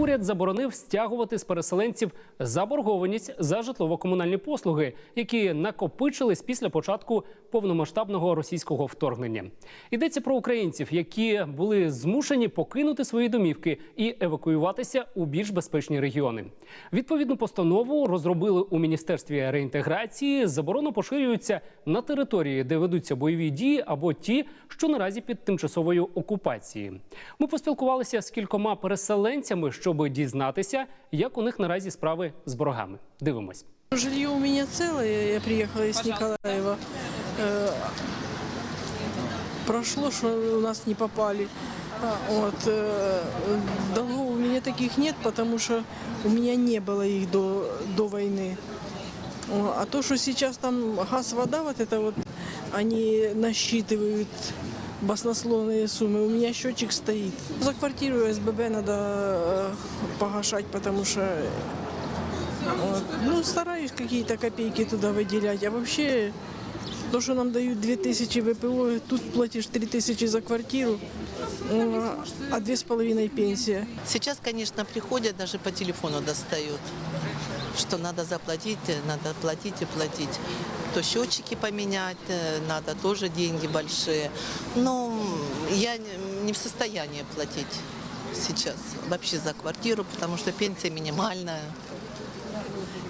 Уряд заборонив стягувати з переселенців заборгованість за житлово-комунальні послуги, які накопичились після початку повномасштабного російського вторгнення. Йдеться про українців, які були змушені покинути свої домівки і евакуюватися у більш безпечні регіони. Відповідну постанову розробили у міністерстві реінтеграції. Заборона поширюється на території, де ведуться бойові дії, або ті, що наразі під тимчасовою окупацією. Ми поспілкувалися з кількома переселенцями, щоб дізнатися, як у них наразі справи з боргами. Дивимось. Жилье у меня целое, я приехала из Николаева. Э, Прошло, что у нас не попали. А, Вот. э, Долгов у меня таких нет, потому что у меня не было их до, до войны. О, А то, что сейчас там газ, вода, вот это вот, они насчитывают баснословные суммы. У меня счетчик стоит. За квартиру СББ надо э, погашать, потому что вот. Ну, стараюсь какие-то копейки туда выделять. А вообще, то, что нам дают 2000 ВПО, тут платишь 3000 за квартиру, ну, а две с половиной пенсия. Сейчас, конечно, приходят, даже по телефону достают, что надо заплатить, э, надо платить и платить. То счетчики поменять, э, надо тоже деньги большие. Но я не- не в состоянии платить сейчас вообще за квартиру, потому что пенсия минимальная.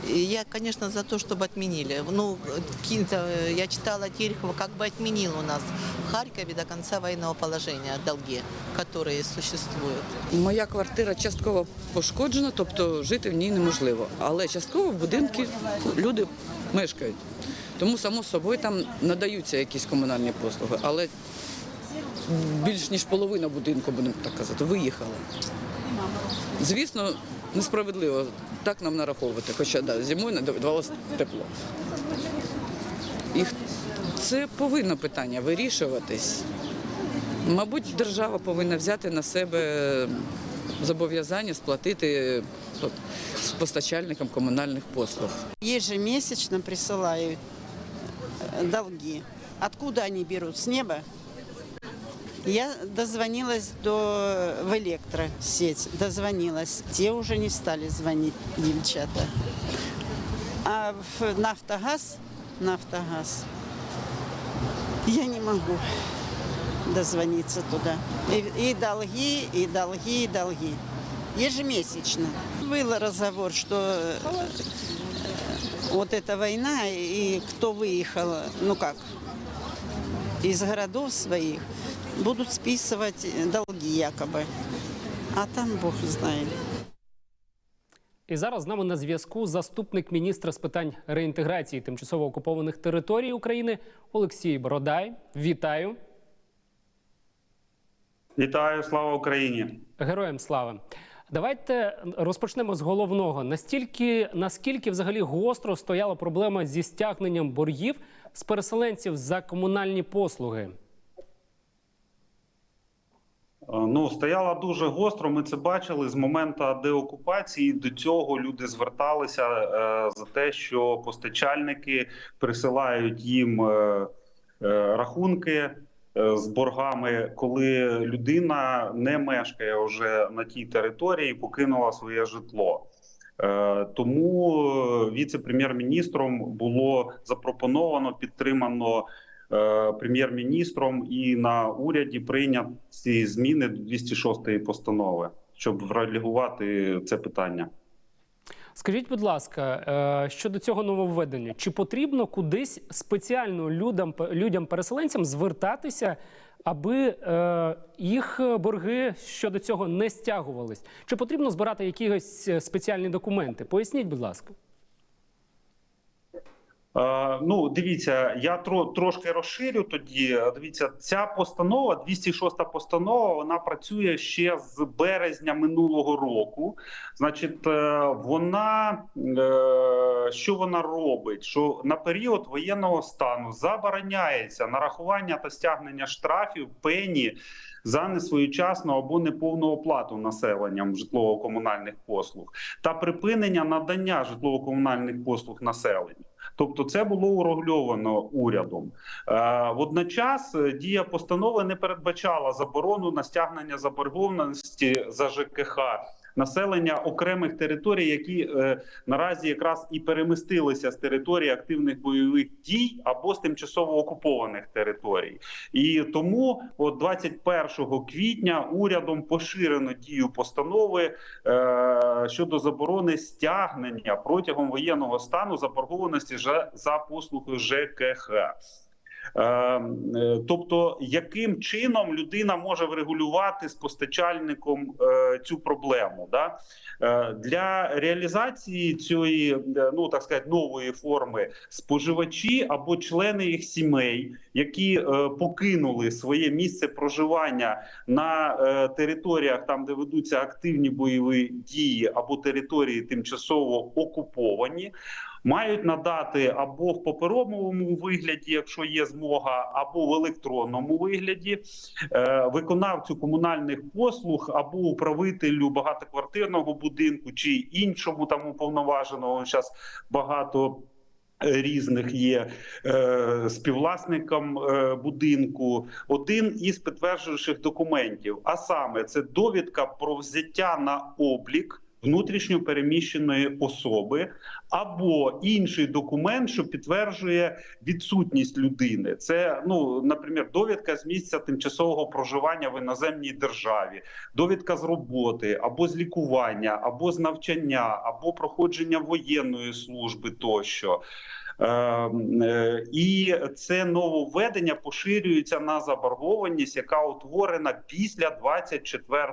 И я, конечно, за то, чтобы отменили. Ну, какие-то, э, я читала Терехова, как бы отменил у нас в Харькове до конца военного положения долги, которые существуют. Моя квартира частково пошкоджена, тобто жити в ній неможливо. Але частково в будинку люди мешкають. Тому, само собою, там надаються якісь комунальні послуги. Але більш ніж половина будинку, будемо так казати, виїхала. Звісно, несправедливо так нам нараховувати, хоча да, зимою надавалося тепло. І це повинно питання вирішуватись. Мабуть, держава повинна взяти на себе зобов'язання сплатити постачальникам комунальних послуг. Ежемесячно присылают э, долги. Откуда они берут? С неба? Я дозвонилась до в электросеть, дозвонилась. Те уже не стали звонить, девчата. А в Нафтогаз, Нафтогаз, я не могу дозвониться туда. И, и долги, и долги, и долги. Ежемесячно. Был разговор, что э, вот эта война и кто выехал, ну как, из городов своих, будут списывать долги якобы. А там Бог знает. І зараз з нами на зв'язку заступник міністра з питань реінтеграції тимчасово окупованих територій України Олексій Бородай. Вітаю. Вітаю, слава Україні! Героям слава. Давайте розпочнемо з головного. Настільки наскільки взагалі гостро стояла проблема зі стягненням боргів з переселенців за комунальні послуги? Е, Ну, стояла дуже гостро. Ми це бачили з моменту деокупації. До цього люди зверталися е, за те, що постачальники присилають їм е, е, рахунки з боргами, коли людина не мешкає вже на тій території, покинула своє житло. Е, Тому е, віце-прем'єр-міністром було запропоновано підтримано е, прем'єр-міністром і на уряді прийняті зміни до 206 постанови, щоб реалізувати це питання. Скажіть, будь ласка, е, щодо цього нововведення, чи потрібно кудись спеціально людям людям переселенцям звертатися, аби е, їх борги щодо цього не стягувались? Чи потрібно збирати якісь е, спеціальні документи? Поясніть, будь ласка. Е, ну, дивіться, я тро, трошки розширю тоді. Дивіться, ця постанова, 206 постанова, вона працює ще з березня минулого року. Значить, е, вона е, що вона робить? Що на період воєнного стану забороняється нарахування та стягнення штрафів пені за несвоєчасну або неповну оплату населенням житлово-комунальних послуг та припинення надання житлово-комунальних послуг населенню. Тобто, це було урегульовано урядом. Е, водночас е, дія постанови не передбачала заборону на стягнення заборгованості за ЖКХ населення окремих територій, які е, наразі якраз і перемістилися з території активних бойових дій або з тимчасово окупованих територій. І тому, от 21 квітня, урядом поширено дію постанови е, щодо заборони стягнення протягом воєнного стану заборгованості за послуги ЖКХ. Е, е, Тобто, яким чином людина може врегулювати з постачальником е, цю проблему? Да? Для реалізації цієї ну так сказати нової форми споживачі або члени їх сімей, які покинули своє місце проживання на територіях, там де ведуться активні бойові дії, або території тимчасово окуповані. Мають надати або в паперовому вигляді, якщо є змога, або в електронному вигляді е, виконавцю комунальних послуг або управителю багатоквартирного будинку чи іншому там уповноваженого. Зараз багато е, різних є е, співвласникам е, будинку. Один із підтверджуючих документів, а саме це довідка про взяття на облік. Внутрішньо переміщеної особи або інший документ, що підтверджує відсутність людини. Це ну, наприклад, довідка з місця тимчасового проживання в іноземній державі, довідка з роботи, або з лікування, або з навчання, або проходження воєнної служби тощо. Е, е, І це нововведення поширюється на заборгованість, яка утворена після 24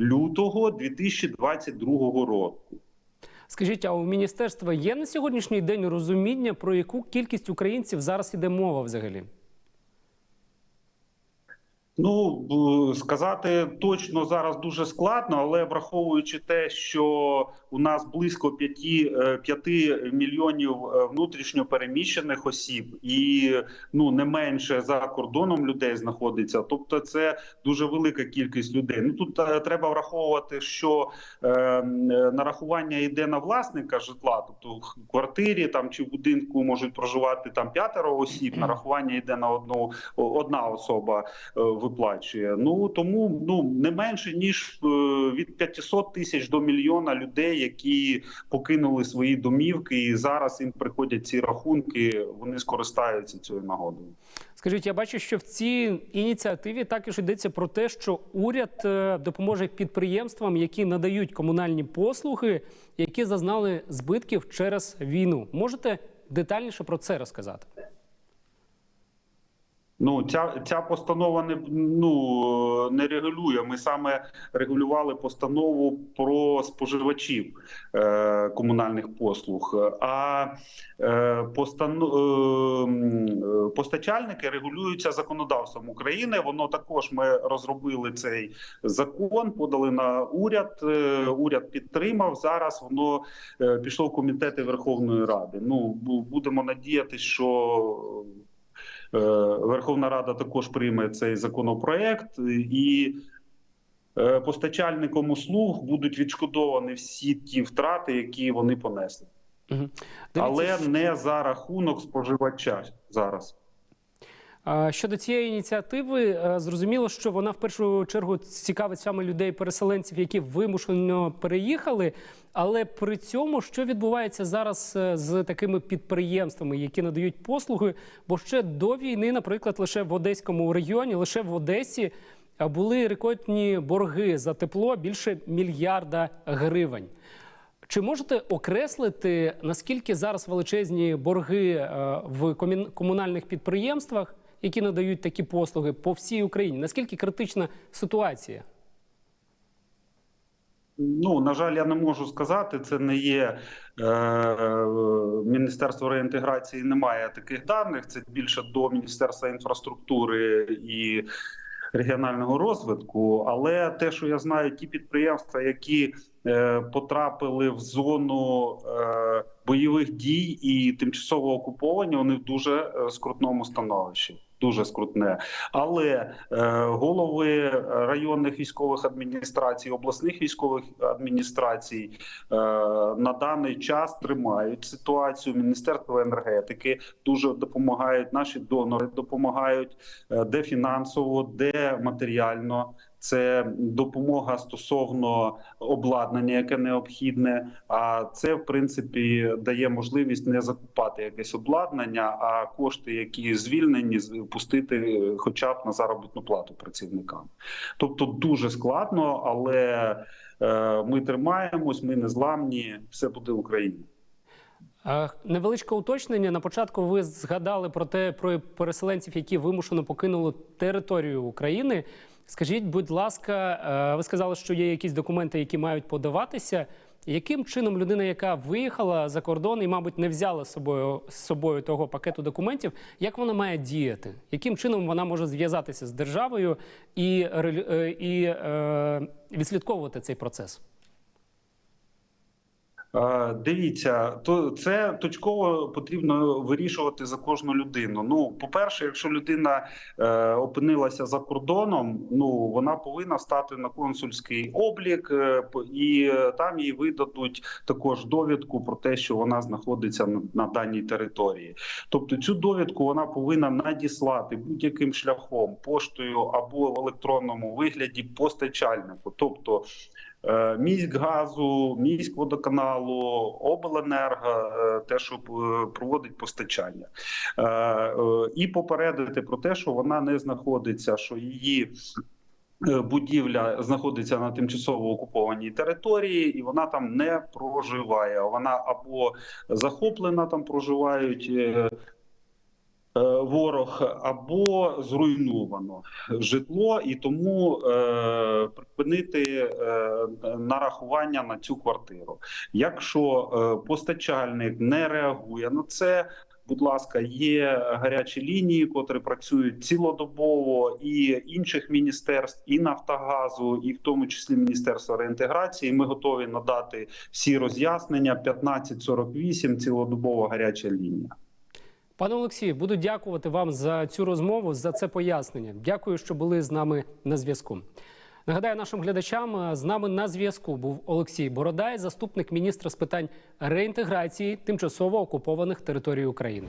лютого 2022 року. Скажіть, а у міністерства є на сьогоднішній день розуміння, про яку кількість українців зараз іде мова взагалі? Ну сказати точно зараз дуже складно, але враховуючи те, що у нас близько 5, 5 мільйонів е, внутрішньо переміщених осіб, і ну не менше за кордоном людей знаходиться. Тобто, це дуже велика кількість людей. Ну тут е, треба враховувати, що е, нарахування йде на власника житла, тобто в квартирі там чи в будинку можуть проживати там п'ятеро осіб. Нарахування йде на одну одна особа е, виплачує. Ну тому ну не менше ніж е, від 500 тисяч до мільйона людей, які покинули свої домівки, і зараз їм приходять ці рахунки. Вони скористаються цією нагодою. Скажіть, я бачу, що в цій ініціативі також йдеться про те, що уряд е, допоможе підприємствам, які надають комунальні послуги, які зазнали збитків через війну. Можете детальніше про це розказати? Ну ця ця постанова не ну не регулює. Ми саме регулювали постанову про споживачів е, комунальних послуг. А е, постан... е, постачальники регулюються законодавством України. Воно також ми розробили цей закон, подали на уряд. Е, уряд підтримав. Зараз воно е, пішло в комітети Верховної Ради. Ну будемо надіятися, що. Е, Верховна Рада також прийме цей законопроект, і Постачальником услуг будуть відшкодовані всі ті втрати, які вони понесли, Угу. але не за рахунок споживача зараз. Щодо цієї ініціативи, е, зрозуміло, що вона в першу чергу цікавить саме людей-переселенців, які вимушено переїхали. Але при цьому, що відбувається зараз е, з такими підприємствами, які надають послуги? Бо ще до війни, наприклад, лише в Одеському регіоні, лише в Одесі е, були рекордні борги за тепло більше мільярда гривень. Чи можете окреслити, наскільки зараз величезні борги в комунальних підприємствах, які надають такі послуги по всій Україні? Наскільки критична ситуація? Ну на жаль, я не можу сказати. Це не є е, міністерство реінтеграції. Немає таких даних. Це більше до міністерства інфраструктури і регіонального розвитку. Але те, що я знаю, ті підприємства, які е, потрапили в зону е, бойових дій і тимчасово окуповані, вони в дуже е, скрутному становищі. Дуже скрутне, але е, голови районних військових адміністрацій, обласних військових адміністрацій е, на даний час тримають ситуацію. Міністерство енергетики дуже допомагають. Наші донори допомагають е, де фінансово, де матеріально. Це допомога стосовно обладнання, яке необхідне. А це в принципі дає можливість не закупати якесь обладнання, а кошти, які звільнені, пустити хоча б на заробітну плату працівникам. Тобто дуже складно, але е, ми тримаємось, ми не зламні, все буде Україна. Е, Невеличке уточнення. На початку ви згадали про те, про переселенців, які вимушено покинули територію України. Скажіть, будь ласка, е, ви сказали, що є якісь документи, які мають подаватися. Яким чином людина, яка виїхала за кордон і, мабуть, не взяла з собою з собою того пакету документів, як вона має діяти? Яким чином вона може зв'язатися з державою і, е, і е, відслідковувати цей процес? Дивіться, то це точково потрібно вирішувати за кожну людину. Ну, по-перше, якщо людина е, опинилася за кордоном, ну вона повинна стати на консульський облік, е, і е, там їй видадуть також довідку про те, що вона знаходиться на, на даній території. Тобто цю довідку вона повинна надіслати будь-яким шляхом, поштою або в електронному вигляді постачальнику. Тобто міськгазу, міськводоканалу, обленерго, е, те, що е, проводить постачання, Е, е, і попередити про те, що вона не знаходиться, що її. е, Будівля знаходиться на тимчасово окупованій території, і вона там не проживає. Вона або захоплена там проживають е, е, ворог, або зруйновано житло, і тому е, припинити е, нарахування на цю квартиру. Якщо е, постачальник не реагує на це. Будь ласка, є гарячі лінії, котрі працюють цілодобово, і інших міністерств, і Нафтогазу, і в тому числі Міністерства реінтеграції. Ми готові надати всі роз'яснення. 1548 цілодобова гаряча лінія. Пане Олексію, буду дякувати вам за цю розмову, за це пояснення. Дякую, що були з нами на зв'язку. Нагадаю нашим глядачам, е, з нами на зв'язку був Олексій Бородай, заступник міністра з питань реінтеграції тимчасово окупованих територій України.